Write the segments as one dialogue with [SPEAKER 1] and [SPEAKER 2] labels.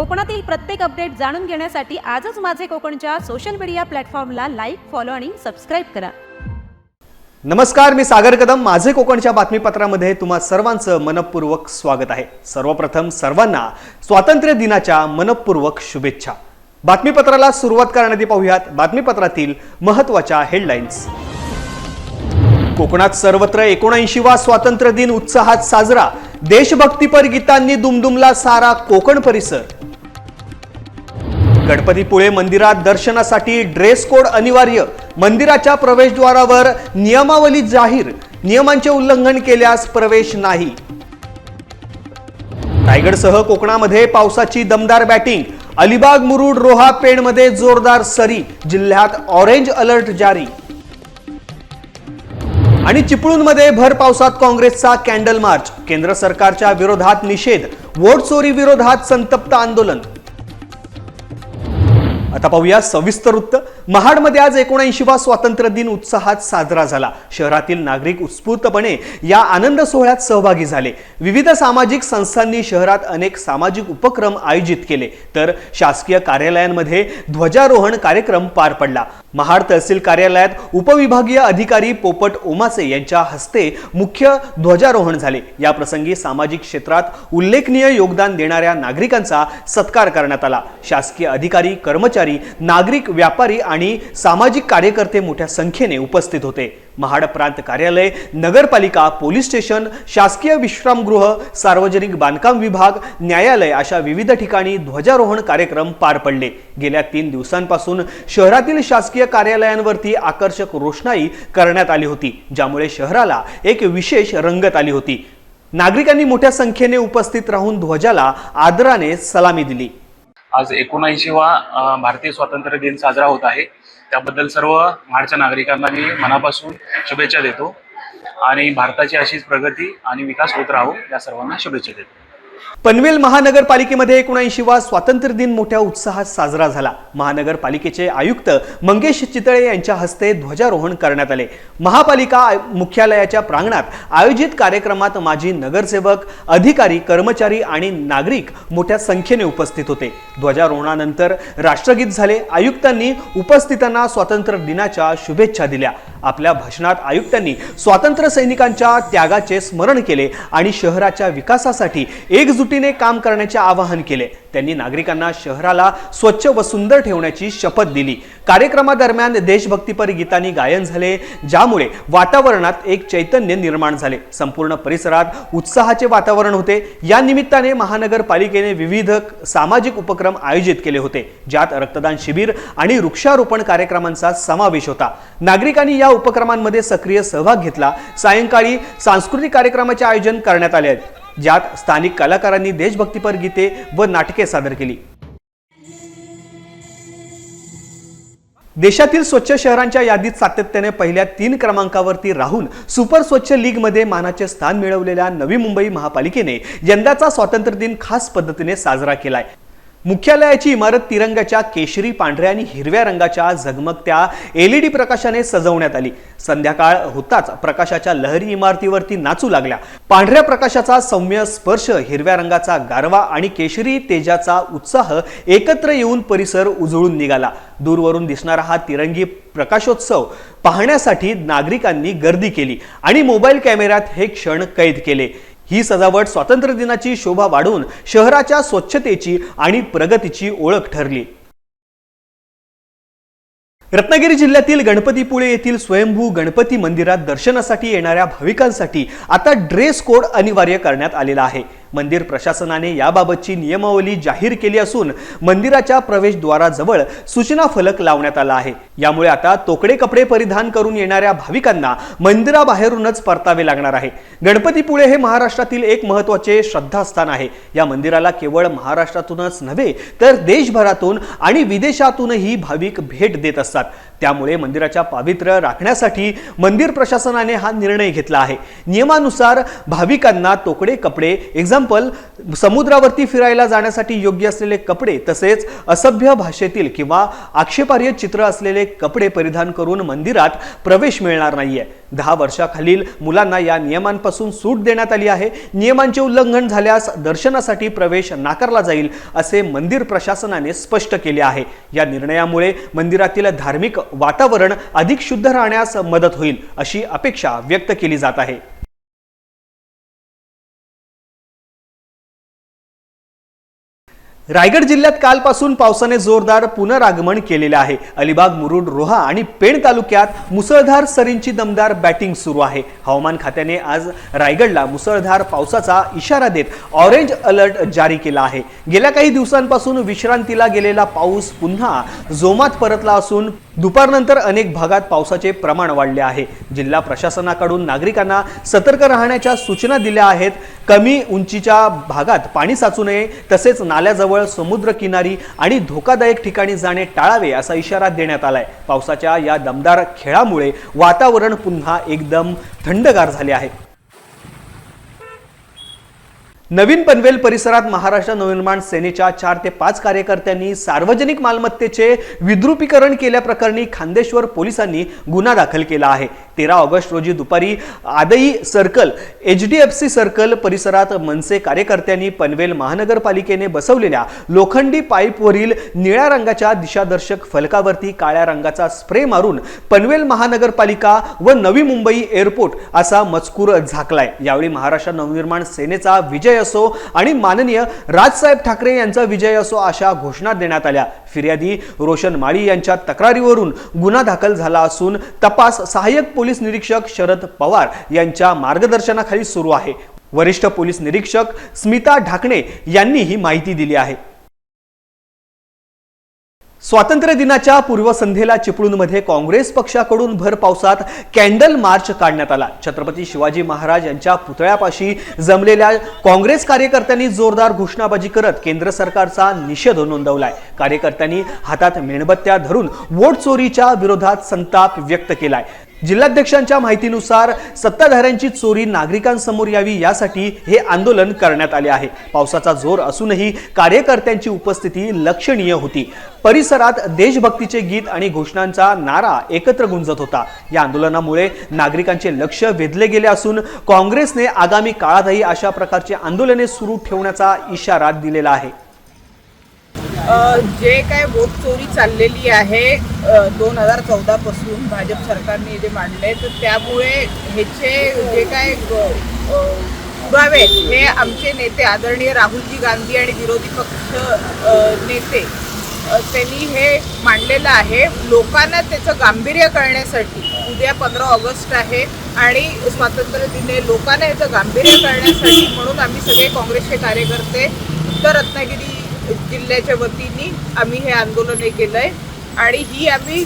[SPEAKER 1] कोकणातील प्रत्येक अपडेट जाणून घेण्यासाठी आजच माझे कोकणच्या सोशल मीडिया प्लॅटफॉर्मला लाईक फॉलो आणि सबस्क्राईब करा
[SPEAKER 2] नमस्कार मी सागर कदम माझे कोकणच्या बातमीपत्रामध्ये तुम्हा सर्वांचं मनपूर्वक स्वागत आहे सर्वप्रथम सर्वांना स्वातंत्र्य दिनाच्या मनपूर्वक शुभेच्छा बातमीपत्राला सुरुवात करण्याआधी पाहूयात बातमीपत्रातील महत्वाच्या हेडलाईन्स कोकणात सर्वत्र एकोणऐंशी वा स्वातंत्र्य दिन उत्साहात साजरा देशभक्तीपर गीतांनी दुमदुमला सारा कोकण परिसर गणपतीपुळे मंदिरात दर्शनासाठी ड्रेस कोड अनिवार्य मंदिराच्या प्रवेशद्वारावर नियमावली जाहीर नियमांचे उल्लंघन केल्यास प्रवेश नाही रायगडसह कोकणामध्ये पावसाची दमदार बॅटिंग अलिबाग मुरुड रोहा पेणमध्ये जोरदार सरी जिल्ह्यात ऑरेंज अलर्ट जारी आणि चिपळूणमध्ये भर पावसात काँग्रेसचा कॅन्डल मार्च केंद्र सरकारच्या विरोधात निषेध वोट चोरी विरोधात संतप्त आंदोलन आता पाहूया सविस्तर वृत्त महाडमध्ये आज वा स्वातंत्र्य दिन उत्साहात साजरा झाला शहरातील नागरिक उत्स्फूर्तपणे या आनंद सोहळ्यात सहभागी झाले विविध सामाजिक संस्थांनी शहरात अनेक सामाजिक उपक्रम आयोजित केले तर शासकीय कार्यालयांमध्ये ध्वजारोहण कार्यक्रम पार पडला महाड तहसील कार्यालयात उपविभागीय अधिकारी पोपट ओमासे यांच्या हस्ते मुख्य ध्वजारोहण झाले या प्रसंगी सामाजिक क्षेत्रात उल्लेखनीय योगदान देणाऱ्या नागरिकांचा सत्कार करण्यात आला शासकीय अधिकारी कर्मचारी नागरिक व्यापारी आणि आणि सामाजिक कार्यकर्ते मोठ्या संख्येने उपस्थित होते महाड प्रांत कार्यालय नगरपालिका पोलीस स्टेशन शासकीय विश्रामगृह सार्वजनिक बांधकाम विभाग न्यायालय अशा विविध ठिकाणी ध्वजारोहण कार्यक्रम पार पडले गेल्या तीन दिवसांपासून शहरातील शासकीय कार्यालयांवरती आकर्षक रोषणाई करण्यात आली होती ज्यामुळे शहराला एक विशेष रंगत आली होती नागरिकांनी मोठ्या संख्येने उपस्थित राहून ध्वजाला आदराने सलामी दिली
[SPEAKER 3] आज एकोणऐंशीवा भारतीय स्वातंत्र्य दिन साजरा होत आहे त्याबद्दल सर्व महाडच्या नागरिकांना मी मनापासून शुभेच्छा देतो आणि भारताची अशीच प्रगती आणि विकास होत राहो या सर्वांना शुभेच्छा देतो
[SPEAKER 2] पनवेल महानगरपालिकेमध्ये वा स्वातंत्र्य दिन मोठ्या उत्साहात साजरा झाला महानगरपालिकेचे आयुक्त मंगेश चितळे यांच्या हस्ते ध्वजारोहण करण्यात आले महापालिका मुख्यालयाच्या प्रांगणात आयोजित कार्यक्रमात माजी नगरसेवक अधिकारी कर्मचारी आणि नागरिक मोठ्या संख्येने उपस्थित होते ध्वजारोहणानंतर राष्ट्रगीत झाले आयुक्तांनी उपस्थितांना स्वातंत्र्य दिनाच्या शुभेच्छा दिल्या आपल्या भाषणात आयुक्तांनी स्वातंत्र्य सैनिकांच्या त्यागाचे स्मरण केले आणि शहराच्या विकासासाठी एकजुटीने काम करण्याचे आवाहन केले त्यांनी नागरिकांना शहराला स्वच्छ व सुंदर ठेवण्याची शपथ दिली कार्यक्रमादरम्यान देशभक्तीपर गीतांनी गायन झाले ज्यामुळे वातावरणात एक चैतन्य निर्माण झाले संपूर्ण परिसरात उत्साहाचे वातावरण होते या निमित्ताने महानगरपालिकेने विविध सामाजिक उपक्रम आयोजित केले होते ज्यात रक्तदान शिबिर आणि वृक्षारोपण कार्यक्रमांचा समावेश होता नागरिकांनी या उपक्रमांमध्ये सक्रिय सहभाग घेतला सायंकाळी सांस्कृतिक कार्यक्रमाचे आयोजन करण्यात आले आहेत ज्यात स्थानिक कलाकारांनी देशभक्तीपर गीते व नाटके सादर केली देशातील स्वच्छ शहरांच्या यादीत सातत्याने पहिल्या तीन क्रमांकावरती राहून सुपर स्वच्छ लीग मध्ये मानाचे स्थान मिळवलेल्या नवी मुंबई महापालिकेने यंदाचा स्वातंत्र्य दिन खास पद्धतीने साजरा केलाय मुख्यालयाची इमारत तिरंगाच्या केशरी पांढऱ्या आणि हिरव्या रंगाच्या झगमगत्या एलईडी प्रकाशाने सजवण्यात आली संध्याकाळ होताच प्रकाशाच्या लहरी इमारतीवरती नाचू लागल्या पांढऱ्या प्रकाशाचा सौम्य स्पर्श हिरव्या रंगाचा गारवा आणि केशरी तेजाचा उत्साह एकत्र येऊन परिसर उजळून निघाला दूरवरून दिसणारा हा तिरंगी प्रकाशोत्सव पाहण्यासाठी नागरिकांनी गर्दी केली आणि मोबाईल कॅमेऱ्यात हे क्षण कैद केले ही सजावट स्वातंत्र्य दिनाची शोभा वाढवून शहराच्या स्वच्छतेची आणि प्रगतीची ओळख ठरली रत्नागिरी जिल्ह्यातील गणपतीपुळे येथील स्वयंभू गणपती मंदिरात दर्शनासाठी येणाऱ्या भाविकांसाठी आता ड्रेस कोड अनिवार्य करण्यात आलेला आहे मंदिर प्रशासनाने याबाबतची नियमावली जाहीर केली असून मंदिराच्या प्रवेशद्वाराजवळ सूचना फलक लावण्यात आला आहे यामुळे आता तोकडे कपडे परिधान करून येणाऱ्या भाविकांना मंदिराबाहेरूनच परतावे लागणार आहे गणपतीपुळे हे महाराष्ट्रातील एक महत्वाचे श्रद्धास्थान आहे या मंदिराला केवळ महाराष्ट्रातूनच नव्हे तर देशभरातून आणि विदेशातूनही भाविक भेट देत असतात त्यामुळे मंदिराच्या पावित्र्य राखण्यासाठी मंदिर प्रशासनाने हा निर्णय घेतला आहे नियमानुसार भाविकांना तोकडे कपडे एक्झाम्पल समुद्रावरती फिरायला जाण्यासाठी योग्य असलेले कपडे तसेच असभ्य भाषेतील किंवा आक्षेपार्ह चित्र असलेले कपडे परिधान करून मंदिरात प्रवेश मिळणार आहे दहा वर्षाखालील मुलांना या नियमांपासून सूट देण्यात आली आहे नियमांचे उल्लंघन झाल्यास दर्शनासाठी प्रवेश नाकारला जाईल असे मंदिर प्रशासनाने स्पष्ट केले आहे या निर्णयामुळे मंदिरातील धार्मिक वातावरण अधिक शुद्ध राहण्यास मदत होईल अशी अपेक्षा व्यक्त केली जात आहे रायगड जिल्ह्यात कालपासून पावसाने जोरदार पुनरागमन केलेले आहे अलिबाग मुरुड रोहा आणि पेण तालुक्यात मुसळधार सरींची दमदार बॅटिंग सुरू आहे हवामान खात्याने आज रायगडला मुसळधार पावसाचा इशारा देत ऑरेंज अलर्ट जारी केला आहे गेल्या काही दिवसांपासून विश्रांतीला गेलेला पाऊस पुन्हा जोमात परतला असून दुपारनंतर अनेक भागात पावसाचे प्रमाण वाढले आहे जिल्हा प्रशासनाकडून नागरिकांना सतर्क राहण्याच्या सूचना दिल्या आहेत कमी उंचीच्या भागात पाणी साचू नये तसेच नाल्याजवळ समुद्रकिनारी आणि धोकादायक ठिकाणी जाणे टाळावे असा इशारा देण्यात आलाय पावसाच्या या दमदार खेळामुळे वातावरण पुन्हा एकदम थंडगार झाले आहे नवीन पनवेल परिसरात महाराष्ट्र नवनिर्माण सेनेच्या चार ते पाच कार्यकर्त्यांनी सार्वजनिक मालमत्तेचे विद्रुपीकरण केल्याप्रकरणी खांदेश्वर पोलिसांनी गुन्हा दाखल केला आहे तेरा ऑगस्ट रोजी दुपारी Adai circle H D F C circle परिसरात मनसे कार्यकर्त्यांनी पनवेल महानगरपालिकेने बसवलेल्या लोखंडी पाईपवरील निळ्या रंगाच्या दिशादर्शक फलकावरती काळ्या रंगाचा स्प्रे मारून पनवेल महानगरपालिका व नवी मुंबई एअरपोर्ट असा मजकूर झाकलाय यावेळी महाराष्ट्र नवनिर्माण सेनेचा विजय असो आणि माननीय राजसाहेब ठाकरे यांचा विजय असो अशा घोषणा देण्यात आल्या फिर्यादी रोशन माळी यांच्या तक्रारीवरून गुन्हा दाखल झाला असून तपास सहाय्यक पोलीस पोलीस निरीक्षक शरद पवार यांच्या मार्गदर्शनाखाली सुरू आहे वरिष्ठ पोलीस निरीक्षक स्मिता ढाकणे यांनी ही माहिती दिली आहे स्वातंत्र्य दिनाच्या पूर्वसंध्येला चिपळूणमध्ये काँग्रेस पक्षाकडून भर पावसात कॅन्डल मार्च काढण्यात आला छत्रपती शिवाजी महाराज यांच्या पुतळ्यापाशी जमलेल्या काँग्रेस कार्यकर्त्यांनी जोरदार घोषणाबाजी करत केंद्र सरकारचा निषेध नोंदवलाय कार्यकर्त्यांनी हातात मेणबत्त्या धरून वोट चोरीच्या विरोधात संताप व्यक्त केलाय जिल्हाध्यक्षांच्या माहितीनुसार सत्ताधाऱ्यांची चोरी नागरिकांसमोर यावी यासाठी हे आंदोलन करण्यात आले आहे पावसाचा जोर असूनही कार्यकर्त्यांची उपस्थिती लक्षणीय होती परिसरात देशभक्तीचे गीत आणि घोषणांचा नारा एकत्र गुंजत होता या आंदोलनामुळे नागरिकांचे लक्ष वेधले गेले असून काँग्रेसने आगामी काळातही अशा प्रकारचे आंदोलने सुरू ठेवण्याचा इशारा दिलेला आहे
[SPEAKER 4] जे काय वोट चोरी चाललेली आहे दोन हजार चौदापासून भाजप सरकारने जे मांडले तर त्यामुळे ह्याचे जे काय पुरावे हे आमचे नेते आदरणीय राहुलजी गांधी आणि विरोधी पक्ष नेते त्यांनी हे मांडलेलं आहे लोकांना त्याचं गांभीर्य करण्यासाठी उद्या पंधरा ऑगस्ट आहे आणि स्वातंत्र्य दिने लोकांना याचं गांभीर्य करण्यासाठी म्हणून आम्ही सगळे काँग्रेसचे कार्यकर्ते उत्तर रत्नागिरी जिल्ह्याच्या वतीने आम्ही हे आंदोलन हे केलं आहे आणि ही आम्ही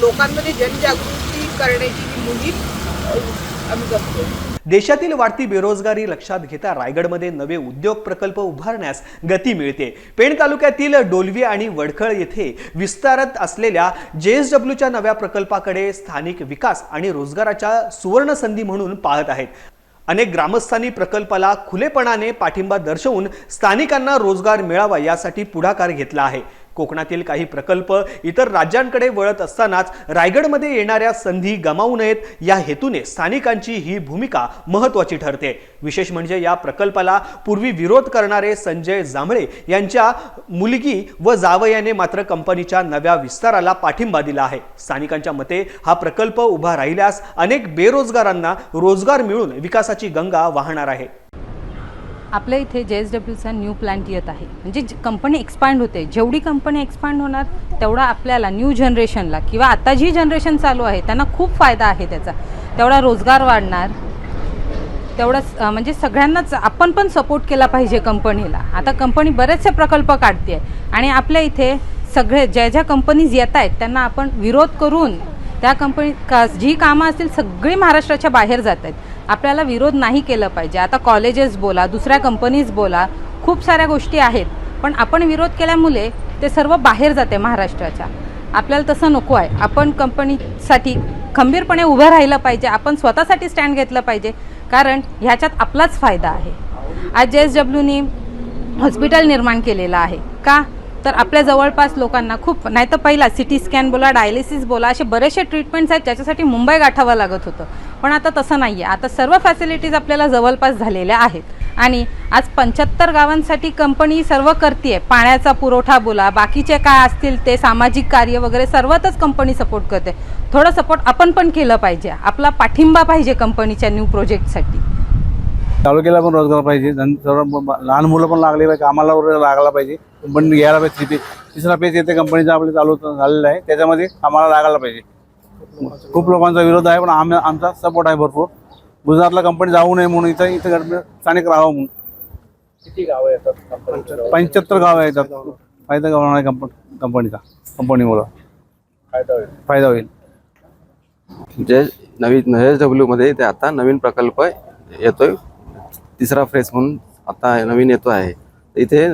[SPEAKER 4] लोकांमध्ये जनजागृती करण्याची ही मोहीम आम्ही करतो
[SPEAKER 2] देशातील वाढती बेरोजगारी लक्षात घेता रायगडमध्ये नवे उद्योग प्रकल्प उभारण्यास गती मिळते पेण तालुक्यातील डोलवी आणि वडखळ येथे विस्तारत असलेल्या जे एस डब्ल्यूच्या नव्या प्रकल्पाकडे स्थानिक विकास आणि रोजगाराच्या संधी म्हणून पाहत आहेत अनेक ग्रामस्थांनी प्रकल्पाला खुलेपणाने पाठिंबा दर्शवून स्थानिकांना रोजगार मिळावा यासाठी पुढाकार घेतला आहे कोकणातील काही प्रकल्प इतर राज्यांकडे वळत असतानाच रायगडमध्ये येणाऱ्या संधी गमावू नयेत या हेतूने स्थानिकांची ही भूमिका महत्वाची ठरते विशेष म्हणजे या प्रकल्पाला पूर्वी विरोध करणारे संजय जांभळे यांच्या मुलगी व जावयाने मात्र कंपनीच्या नव्या विस्ताराला पाठिंबा दिला आहे स्थानिकांच्या मते हा प्रकल्प उभा राहिल्यास अनेक बेरोजगारांना रोजगार मिळून विकासाची गंगा वाहणार आहे
[SPEAKER 5] आपल्या इथे जे एस डब्ल्यूचा न्यू प्लांट येत आहे म्हणजे कंपनी एक्सपांड होते जेवढी कंपनी एक्सपांड होणार तेवढा आपल्याला न्यू जनरेशनला किंवा आता जी जनरेशन चालू आहे त्यांना खूप फायदा आहे त्याचा तेवढा रोजगार वाढणार तेवढा म्हणजे सगळ्यांनाच आपण पण सपोर्ट केला पाहिजे कंपनीला आता कंपनी बरेचसे प्रकल्प काढते आहे आणि आपल्या इथे सगळे ज्या ज्या कंपनीज येत आहेत त्यांना आपण विरोध करून त्या कंपनी का जी कामं असतील सगळी महाराष्ट्राच्या बाहेर जात आहेत आपल्याला विरोध नाही केला पाहिजे आता कॉलेजेस बोला दुसऱ्या कंपनीज बोला खूप साऱ्या गोष्टी आहेत पण आपण विरोध केल्यामुळे ते सर्व बाहेर जाते महाराष्ट्राच्या आपल्याला तसं नको आहे आपण कंपनीसाठी खंबीरपणे उभं राहिलं पाहिजे आपण स्वतःसाठी स्टँड घेतलं पाहिजे कारण ह्याच्यात आपलाच फायदा आहे आज जे एस डब्ल्यूनी हॉस्पिटल निर्माण केलेलं आहे का तर आपल्या जवळपास लोकांना खूप नाही तर पहिला सिटी स्कॅन बोला डायलिसिस बोला असे बरेचसे ट्रीटमेंट्स आहेत ज्याच्यासाठी मुंबई गाठावं लागत होतं पण आता तसं नाही आहे आता सर्व फॅसिलिटीज आपल्याला जवळपास झालेल्या आहेत आणि आज पंच्याहत्तर गावांसाठी कंपनी सर्व करते पाण्याचा पुरवठा बोला बाकीचे काय असतील ते सामाजिक कार्य वगैरे सर्वातच कंपनी सपोर्ट करते थोडं सपोर्ट आपण पण केलं पाहिजे आपला पाठिंबा पाहिजे कंपनीच्या न्यू प्रोजेक्टसाठी
[SPEAKER 6] तालुक्याला पण रोजगार पाहिजे लहान मुलं पण लागले पाहिजे कामाला लागला पाहिजे कंपनी घ्यायला पाहिजे तिसरा पेज येते कंपनीचा आपलं चालू झालेला आहे त्याच्यामध्ये कामाला लागायला पाहिजे खूप लोकांचा विरोध आहे पण आम्ही आमचा सपोर्ट आहे भरपूर गुजरातला कंपनी जाऊ नये म्हणून इथं इथं स्थानिक राहावं म्हणून
[SPEAKER 7] किती गावं येतात
[SPEAKER 6] पंच्याहत्तर गावं येतात फायदा होणार आहे कंपनी कंपनीचा कंपनीमुळं
[SPEAKER 7] फायदा होईल
[SPEAKER 8] जे नवीन एस मध्ये ते आता नवीन प्रकल्प येतोय तिसरा फ्रेस म्हणून आता नवीन येतो आहे इथे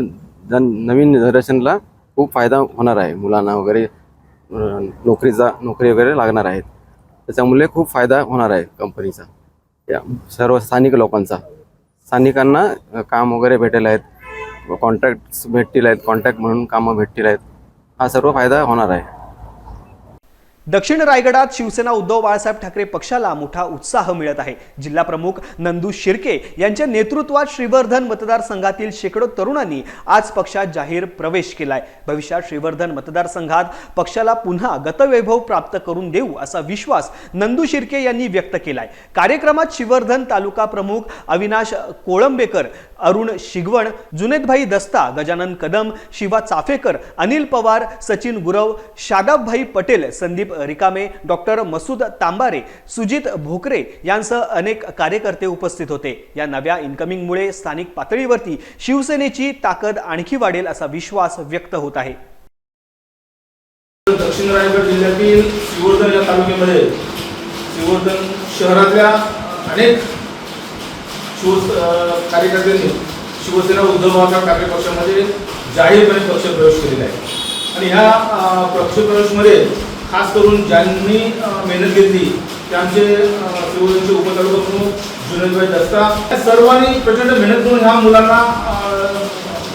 [SPEAKER 8] नवीन जनरेशनला खूप फायदा होणार आहे मुलांना वगैरे नोकरीचा नोकरी वगैरे लागणार आहेत त्याच्यामुळे खूप फायदा होणार आहे कंपनीचा या सर्व स्थानिक लोकांचा स्थानिकांना काम वगैरे भेटेल आहेत कॉन्ट्रॅक्ट्स भेटतील आहेत कॉन्ट्रॅक्ट म्हणून कामं भेटतील आहेत हा सर्व फायदा होणार आहे
[SPEAKER 2] दक्षिण रायगडात शिवसेना उद्धव बाळासाहेब ठाकरे पक्षाला मोठा उत्साह मिळत आहे जिल्हा प्रमुख नंदू शिर्के यांच्या नेतृत्वात श्रीवर्धन मतदारसंघातील शेकडो तरुणांनी आज पक्षात जाहीर प्रवेश केलाय भविष्यात श्रीवर्धन मतदारसंघात पक्षाला पुन्हा गतवैभव प्राप्त करून देऊ असा विश्वास नंदू शिर्के यांनी व्यक्त केलाय कार्यक्रमात श्रीवर्धन तालुका प्रमुख अविनाश कोळंबेकर अरुण शिगवण जुनेदभाई दस्ता गजानन कदम शिवा चाफेकर अनिल पवार सचिन गुरव शादाबभाई पटेल संदीप रिकामे डॉक्टर मसूद तांबारे सुजित भोकरे यांसह अनेक कार्यकर्ते उपस्थित होते या नव्या इन्कमिंगमुळे स्थानिक पातळीवरती शिवसेनेची ताकद आणखी वाढेल असा विश्वास व्यक्त होत आहे
[SPEAKER 9] दक्षिण रायगड जिल्ह्यातील शिवर्धन या तालुक्यामध्ये सिवर्धन शहरातल्या अनेक कार्यकर्त्यांनी शिवसेना उद्धव कार्यपक्षामध्ये जाहीरपणे पक्षप्रवेश केलेला आहे आणि ह्या पक्षप्रवेशमध्ये खास करून ज्यांनी मेहनत घेतली त्यांचे शिवसेनेचे शिवजनचे उपतालुका प्रमुख दत्ता या सर्वांनी प्रचंड मेहनत करून ह्या मुलांना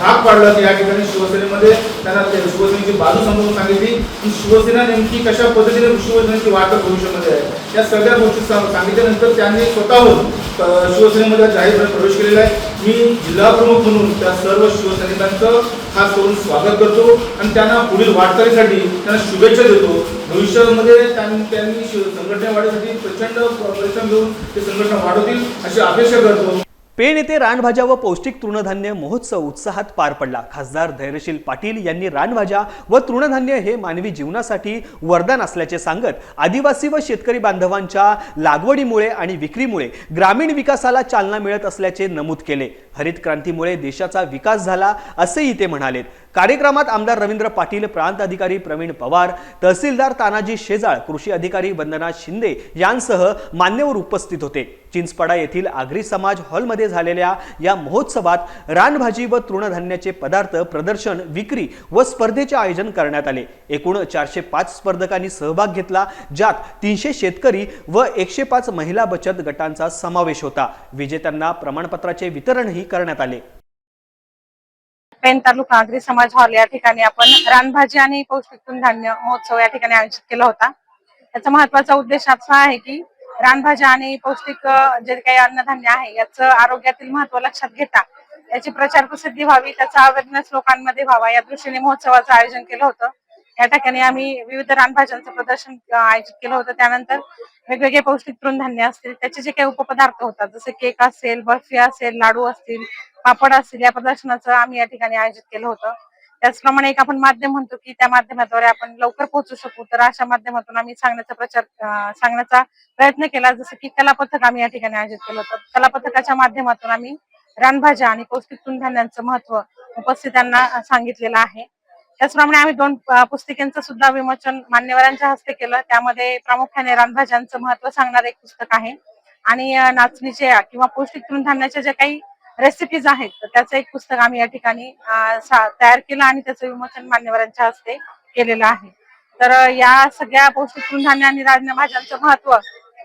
[SPEAKER 9] भाग पाडला या ठिकाणी शिवसेनेमध्ये त्यांना शिवसेनेची बाजू समजून सांगितली की शिवसेना नेमकी कशा पद्धतीने शिवसेनेची वाटप भविष्यामध्ये आहे या सगळ्या गोष्टी सांगितल्यानंतर त्यांनी स्वतःहून शिवसेनेमध्ये जाहीर प्रवेश केलेला आहे मी जिल्हा प्रमुख म्हणून त्या सर्व शिवसैनिकांचं खास करून स्वागत करतो आणि त्यांना पुढील वाटचालीसाठी त्यांना शुभेच्छा देतो भविष्यामध्ये त्यांनी संघटना वाढण्यासाठी प्रचंड परिश्रम घेऊन ते संघटना वाढवतील अशी अपेक्षा करतो
[SPEAKER 2] पेण येथे रानभाज्या व पौष्टिक तृणधान्य महोत्सव उत्साहात पार पडला खासदार धैर्यशील पाटील यांनी रानभाज्या व तृणधान्य हे मानवी जीवनासाठी वरदान असल्याचे सांगत आदिवासी व शेतकरी बांधवांच्या लागवडीमुळे आणि विक्रीमुळे ग्रामीण विकासाला चालना मिळत असल्याचे नमूद केले हरित क्रांतीमुळे देशाचा विकास झाला असेही ते म्हणाले कार्यक्रमात आमदार रवींद्र पाटील प्रांत अधिकारी प्रवीण पवार तहसीलदार तानाजी शेजाळ कृषी अधिकारी वंदना शिंदे यांसह मान्यवर उपस्थित होते चिंचपाडा येथील आगरी समाज हॉलमध्ये झालेल्या या महोत्सवात रानभाजी व तृणधान्याचे पदार्थ प्रदर्शन विक्री व स्पर्धेचे आयोजन करण्यात आले एकूण चारशे पाच स्पर्धकांनी सहभाग घेतला ज्यात तीनशे शेतकरी व एकशे पाच महिला बचत गटांचा समावेश होता विजेत्यांना प्रमाणपत्राचे वितरणही करण्यात आले
[SPEAKER 10] पेन तालुका आगरी समाज हॉल या ठिकाणी आपण रानभाजी आणि पौष्टिक धान्य महोत्सव या ठिकाणी आयोजित केला होता त्याचा महत्वाचा उद्देश असा आहे की रानभाज्या आणि पौष्टिक जे काही अन्नधान्य आहे याचं आरोग्यातील महत्व लक्षात घेता याची प्रचार प्रसिद्धी व्हावी त्याचा अवेअरनेस लोकांमध्ये व्हावा या दृष्टीने महोत्सवाचं आयोजन केलं होतं या ठिकाणी आम्ही विविध रानभाज्यांचं प्रदर्शन आयोजित केलं होतं त्यानंतर वेगवेगळे पौष्टिक तृणधान्य असतील त्याचे जे काही उपपदार्थ होतात जसे केक असेल बर्फी असेल लाडू असतील पापड असतील या प्रदर्शनाचं आम्ही या ठिकाणी आयोजित केलं होतं त्याचप्रमाणे एक आपण माध्यम म्हणतो की त्या माध्यमाद्वारे आपण लवकर पोहोचू शकू तर अशा माध्यमातून आम्ही सांगण्याचा प्रचार सांगण्याचा प्रयत्न केला जसं की कला पथक आम्ही या ठिकाणी आयोजित केलं तर कलापथकाच्या माध्यमातून आम्ही रानभाज्या आणि पौष्टिक तृणधान्यांचं महत्व उपस्थितांना सांगितलेलं आहे त्याचप्रमाणे आम्ही दोन पुस्तिकेचं सुद्धा विमोचन मान्यवरांच्या हस्ते केलं त्यामध्ये प्रामुख्याने रानभाज्यांचं महत्व सांगणारं एक पुस्तक आहे आणि नाचणीच्या किंवा पौष्टिक तृणधान्याच्या ज्या काही रेसिपीज आहेत तर त्याचं एक पुस्तक आम्ही या ठिकाणी तयार केलं आणि त्याचं विमोचन मान्यवरांच्या हस्ते केलेलं आहे तर या सगळ्या पौष्टिक तृणधान्य आणि राज्या भाज्यांचं महत्व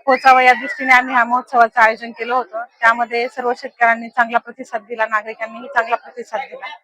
[SPEAKER 10] पोचावं या दृष्टीने आम्ही हा महोत्सवाचं आयोजन केलं होतं त्यामध्ये सर्व शेतकऱ्यांनी चांगला प्रतिसाद दिला नागरिकांनीही चांगला प्रतिसाद दिला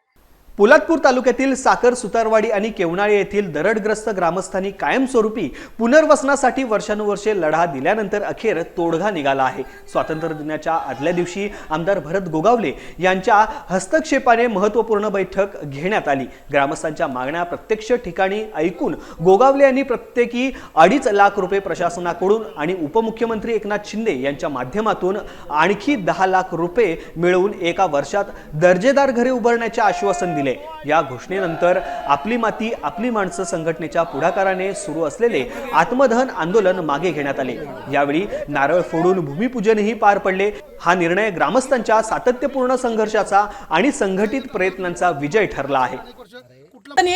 [SPEAKER 2] पोलादपूर तालुक्यातील साखर सुतारवाडी आणि केवणाळे येथील दरडग्रस्त ग्रामस्थांनी कायमस्वरूपी पुनर्वसनासाठी वर्षानुवर्षे लढा दिल्यानंतर अखेर तोडगा निघाला आहे स्वातंत्र्य दिनाच्या आदल्या दिवशी आमदार भरत गोगावले यांच्या हस्तक्षेपाने महत्त्वपूर्ण बैठक घेण्यात आली ग्रामस्थांच्या मागण्या प्रत्यक्ष ठिकाणी ऐकून गोगावले यांनी प्रत्येकी अडीच लाख रुपये प्रशासनाकडून आणि उपमुख्यमंत्री एकनाथ शिंदे यांच्या माध्यमातून आणखी दहा लाख रुपये मिळवून एका वर्षात दर्जेदार घरे उभारण्याचे आश्वासन दिले दिले या घोषणेनंतर आपली माती आपली माणसं संघटनेच्या पुढाकाराने सुरू असलेले आत्मदहन आंदोलन मागे घेण्यात आले यावेळी नारळ फोडून भूमिपूजनही पार पडले हा निर्णय ग्रामस्थांच्या सातत्यपूर्ण संघर्षाचा आणि संघटित प्रयत्नांचा विजय ठरला आहे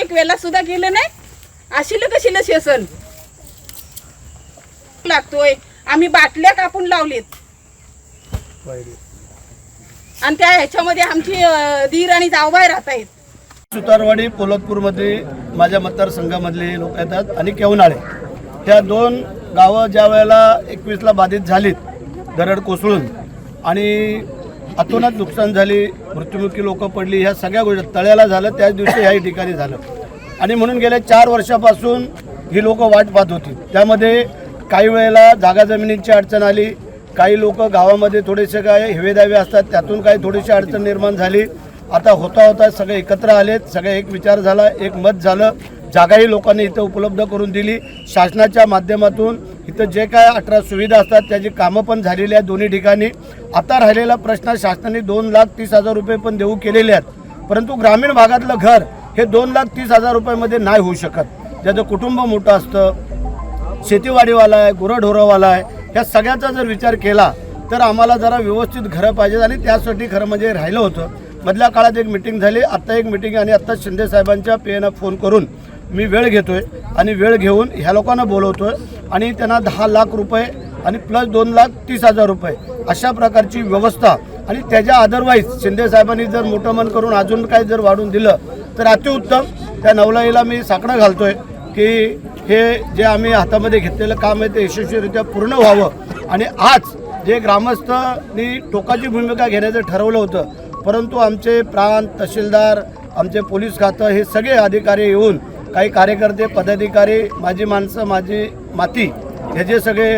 [SPEAKER 11] एक वेळा सुद्धा गेलं नाही अशी कशी कशील असेल लागतोय आम्ही बाटल्या कापून लावलेत आणि त्या ह्याच्यामध्ये आमची दीर आणि जावबाय राहत आहेत
[SPEAKER 12] सुतारवाडी पोलतपूरमध्ये माझ्या मतदारसंघामधले लोक येतात आणि केवनाळे ह्या दोन गावं ज्या वेळेला एकवीसला बाधित झालीत दरड कोसळून आणि अतोनात नुकसान झाली मृत्युमुखी लोकं पडली ह्या सगळ्या गोष्टी तळ्याला झालं त्याच दिवशी ह्याही ठिकाणी झालं आणि म्हणून गेल्या चार वर्षापासून ही लोकं वाट पाहत होती त्यामध्ये काही वेळेला जागा जमिनीची अडचण आली काही लोकं गावामध्ये थोडेसे काय दावे असतात त्यातून काही थोडीशी अडचण निर्माण झाली आता होता होता सगळे एकत्र आलेत सगळे एक विचार झाला एक मत झालं जागाही लोकांनी इथं उपलब्ध करून दिली शासनाच्या माध्यमातून इथं जे काय अठरा सुविधा असतात त्याची कामं पण झालेली आहेत दोन्ही ठिकाणी आता राहिलेला प्रश्न शासनाने दोन लाख तीस हजार रुपये पण देऊ केलेले आहेत परंतु ग्रामीण भागातलं घर हे दोन लाख तीस हजार रुपयामध्ये नाही होऊ शकत ज्याचं कुटुंब मोठं असतं शेतीवाडीवाला आहे गुरंढोरंवाला आहे ह्या सगळ्याचा जर विचार केला तर आम्हाला जरा व्यवस्थित घरं पाहिजेत आणि त्यासाठी खरं म्हणजे राहिलं होतं मधल्या काळात एक मिटिंग झाली आत्ता एक मिटिंग आणि आत्ताच शिंदेसाहेबांच्या पी एन फोन करून मी वेळ घेतो आहे आणि वेळ घेऊन ह्या लोकांना बोलवतो आहे आणि त्यांना दहा लाख रुपये आणि प्लस दोन लाख तीस हजार रुपये अशा प्रकारची व्यवस्था आणि त्याच्या अदरवाईज साहेबांनी जर मोठं मन करून अजून काही जर वाढून दिलं तर अतिउत्तम त्या नवलाईला मी साकडं घालतो आहे की हे जे आम्ही हातामध्ये घेतलेलं काम आहे ते यशस्वीरित्या पूर्ण व्हावं आणि आज जे ग्रामस्थांनी टोकाची भूमिका घेण्याचं ठरवलं होतं परंतु आमचे प्रांत तहसीलदार आमचे पोलीस खातं हे सगळे अधिकारी येऊन काही कार्यकर्ते पदाधिकारी माझी माणसं माझी माती हे जे सगळे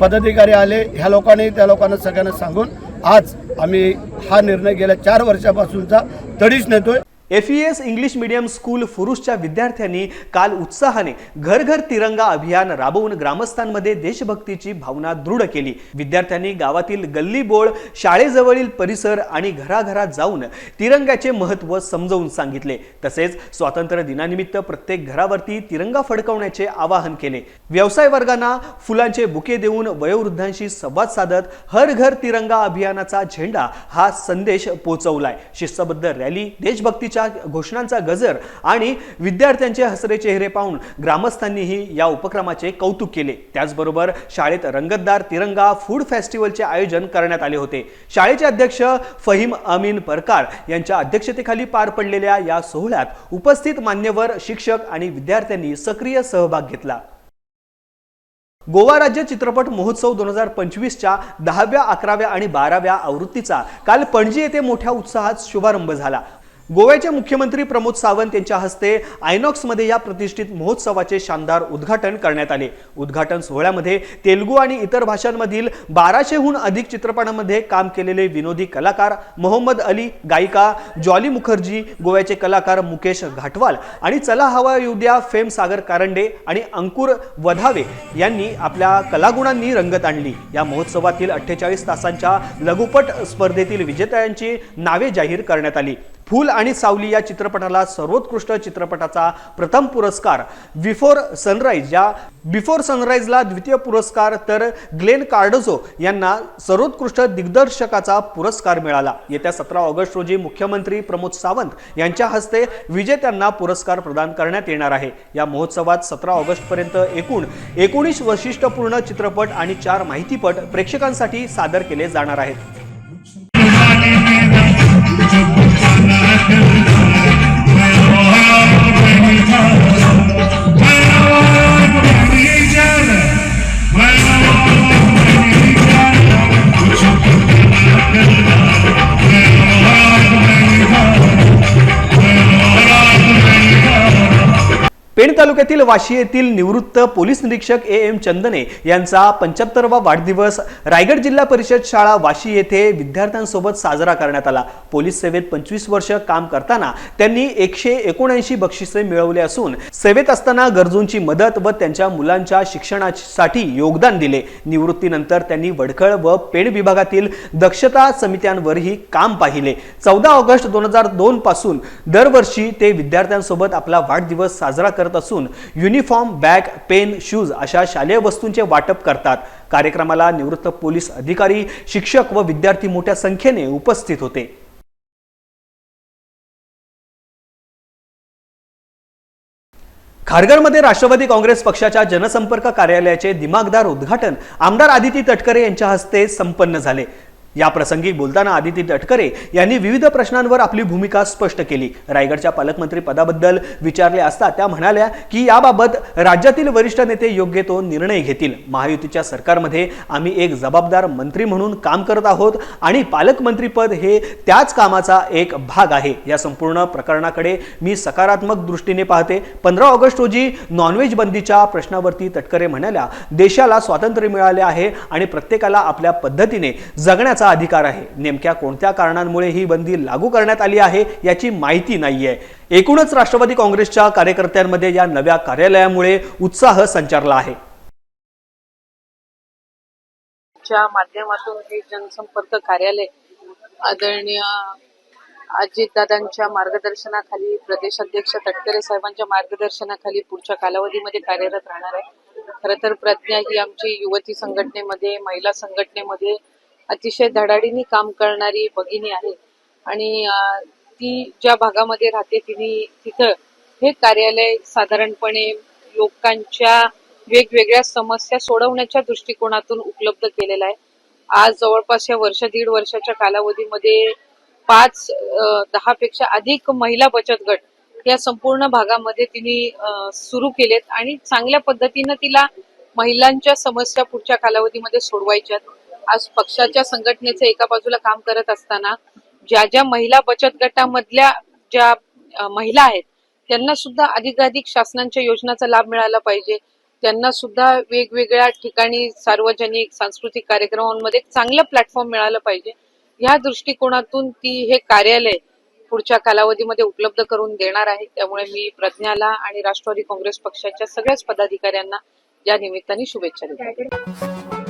[SPEAKER 12] पदाधिकारी आले ह्या लोकांनी त्या लोकांना सगळ्यांना सांगून आज आम्ही हा निर्णय गेल्या चार वर्षापासूनचा तडीच नेतोय
[SPEAKER 2] F E S English medium school फुरुषच्या विद्यार्थ्यांनी काल उत्साहाने घर घर तिरंगा अभियान राबवून ग्रामस्थांमध्ये देशभक्तीची भावना दृढ केली विद्यार्थ्यांनी गावातील गल्ली बोळ शाळेजवळील परिसर आणि घराघरात जाऊन तिरंगाचे महत्त्व समजवून सांगितले तसेच स्वातंत्र्य दिनानिमित्त प्रत्येक घरावरती तिरंगा फडकवण्याचे आवाहन केले व्यवसाय वर्गांना फुलांचे बुके देऊन वयोवृद्धांशी संवाद साधत हर घर तिरंगा अभियानाचा झेंडा हा संदेश पोचवलाय शिस्तबद्ध रॅली देशभक्तीच्या घोषणांच्या घोषणांचा गजर आणि विद्यार्थ्यांचे हसरे चेहरे पाहून ग्रामस्थांनीही या उपक्रमाचे कौतुक केले त्याचबरोबर शाळेत रंगतदार तिरंगा फूड फेस्टिवलचे आयोजन करण्यात आले होते शाळेचे अध्यक्ष फहीम अमीन परकार यांच्या अध्यक्षतेखाली पार पडलेल्या या सोहळ्यात उपस्थित मान्यवर शिक्षक आणि विद्यार्थ्यांनी सक्रिय सहभाग घेतला गोवा राज्य चित्रपट महोत्सव दोन हजार पंचवीसच्या दहाव्या अकराव्या आणि बाराव्या आवृत्तीचा काल पणजी येथे मोठ्या उत्साहात शुभारंभ झाला गोव्याचे मुख्यमंत्री प्रमोद सावंत यांच्या हस्ते आयनॉक्समध्ये या प्रतिष्ठित महोत्सवाचे शानदार उद्घाटन करण्यात आले उद्घाटन सोहळ्यामध्ये तेलुगू आणि इतर भाषांमधील बाराशेहून अधिक चित्रपटांमध्ये काम केलेले विनोदी कलाकार मोहम्मद अली गायिका जॉली मुखर्जी गोव्याचे कलाकार मुकेश घाटवाल आणि चला हवा युद्या फेम सागर कारंडे आणि अंकुर वधावे यांनी आपल्या कलागुणांनी रंगत आणली या महोत्सवातील अठ्ठेचाळीस तासांच्या लघुपट स्पर्धेतील विजेत्यांची नावे जाहीर करण्यात आली फूल आणि सावली या चित्रपटाला सर्वोत्कृष्ट चित्रपटाचा प्रथम पुरस्कार बिफोर सनराईज या बिफोर सनराईजला द्वितीय पुरस्कार तर ग्लेन कार्डझो यांना सर्वोत्कृष्ट दिग्दर्शकाचा पुरस्कार मिळाला येत्या सतरा ऑगस्ट रोजी मुख्यमंत्री प्रमोद सावंत यांच्या हस्ते विजेत्यांना पुरस्कार प्रदान करण्यात येणार आहे या महोत्सवात सतरा ऑगस्टपर्यंत एकूण एकोणीस वैशिष्ट्यपूर्ण चित्रपट आणि चार माहितीपट प्रेक्षकांसाठी सादर केले जाणार आहेत Hallelujah. तालुक्यातील वाशी येथील निवृत्त पोलीस निरीक्षक ए एम चंदने यांचा पंच्याहत्तरवा वाढदिवस रायगड जिल्हा परिषद शाळा वाशी येथे विद्यार्थ्यांसोबत साजरा करण्यात आला पोलीस सेवेत पंचवीस वर्ष काम करताना त्यांनी एकशे एकोणऐंशी बक्षिसे मिळवले असून सेवेत असताना गरजूंची मदत व त्यांच्या मुलांच्या शिक्षणासाठी योगदान दिले निवृत्तीनंतर त्यांनी वडखळ व पेड विभागातील दक्षता समित्यांवरही काम पाहिले चौदा ऑगस्ट दोन हजार दोन पासून दरवर्षी ते विद्यार्थ्यांसोबत आपला वाढदिवस साजरा करत असून युनिफॉर्म बॅग पेन शूज अशा शालेय वस्तूंचे वाटप करतात कार्यक्रमाला निवृत्त पोलीस अधिकारी शिक्षक व विद्यार्थी मोठ्या संख्येने उपस्थित होते खारघरमध्ये राष्ट्रवादी काँग्रेस पक्षाच्या जनसंपर्क कार्यालयाचे दिमागदार उद्घाटन आमदार आदिती तटकरे यांच्या हस्ते संपन्न झाले या प्रसंगी बोलताना आदिती तटकरे यांनी विविध प्रश्नांवर आपली भूमिका स्पष्ट केली रायगडच्या पालकमंत्री पदाबद्दल विचारले असता त्या म्हणाल्या की याबाबत राज्यातील वरिष्ठ नेते योग्य तो निर्णय घेतील महायुतीच्या सरकारमध्ये आम्ही एक जबाबदार मंत्री म्हणून काम करत आहोत आणि पालकमंत्रीपद हे त्याच कामाचा एक भाग आहे या संपूर्ण प्रकरणाकडे मी सकारात्मक दृष्टीने पाहते पंधरा ऑगस्ट रोजी नॉनव्हेज बंदीच्या प्रश्नावरती तटकरे म्हणाल्या देशाला स्वातंत्र्य मिळाले आहे आणि प्रत्येकाला आपल्या पद्धतीने जगण्याचा करण्याचा अधिकार आहे नेमक्या कोणत्या कारणांमुळे ही बंदी लागू करण्यात आली आहे याची माहिती नाही आहे एकूणच राष्ट्रवादी काँग्रेसच्या कार्यकर्त्यांमध्ये या नव्या कार्यालयामुळे उत्साह संचारला आहे
[SPEAKER 13] माध्यमातून हे जनसंपर्क कार्यालय आदरणीय अजितदादांच्या मार्गदर्शनाखाली प्रदेशाध्यक्ष तटकरे साहेबांच्या मार्गदर्शनाखाली पुढच्या कालावधीमध्ये कार्यरत राहणार आहे खरं तर प्रज्ञा ही आमची युवती संघटनेमध्ये महिला संघटनेमध्ये अतिशय धडाडीने काम करणारी भगिनी आहे आणि ती ज्या भागामध्ये राहते तिने तिथं हे कार्यालय साधारणपणे लोकांच्या वेगवेगळ्या समस्या सोडवण्याच्या दृष्टिकोनातून उपलब्ध केलेला आहे आज जवळपास या वर्ष दीड वर्षाच्या कालावधीमध्ये पाच दहा पेक्षा अधिक महिला बचत गट या संपूर्ण भागामध्ये तिने सुरू केलेत आणि चांगल्या पद्धतीनं तिला महिलांच्या समस्या पुढच्या कालावधीमध्ये सोडवायच्या आज पक्षाच्या संघटनेचं एका बाजूला काम करत असताना ज्या ज्या महिला बचत गटामधल्या ज्या महिला आहेत त्यांना सुद्धा अधिकाधिक शासनाच्या योजनाचा लाभ मिळाला पाहिजे त्यांना सुद्धा वेगवेगळ्या ठिकाणी सार्वजनिक सांस्कृतिक कार्यक्रमांमध्ये चांगलं प्लॅटफॉर्म मिळालं पाहिजे या दृष्टिकोनातून ती हे कार्यालय पुढच्या कालावधीमध्ये उपलब्ध करून देणार आहे त्यामुळे मी प्रज्ञाला आणि राष्ट्रवादी काँग्रेस पक्षाच्या सगळ्याच पदाधिकाऱ्यांना या निमित्ताने शुभेच्छा देतो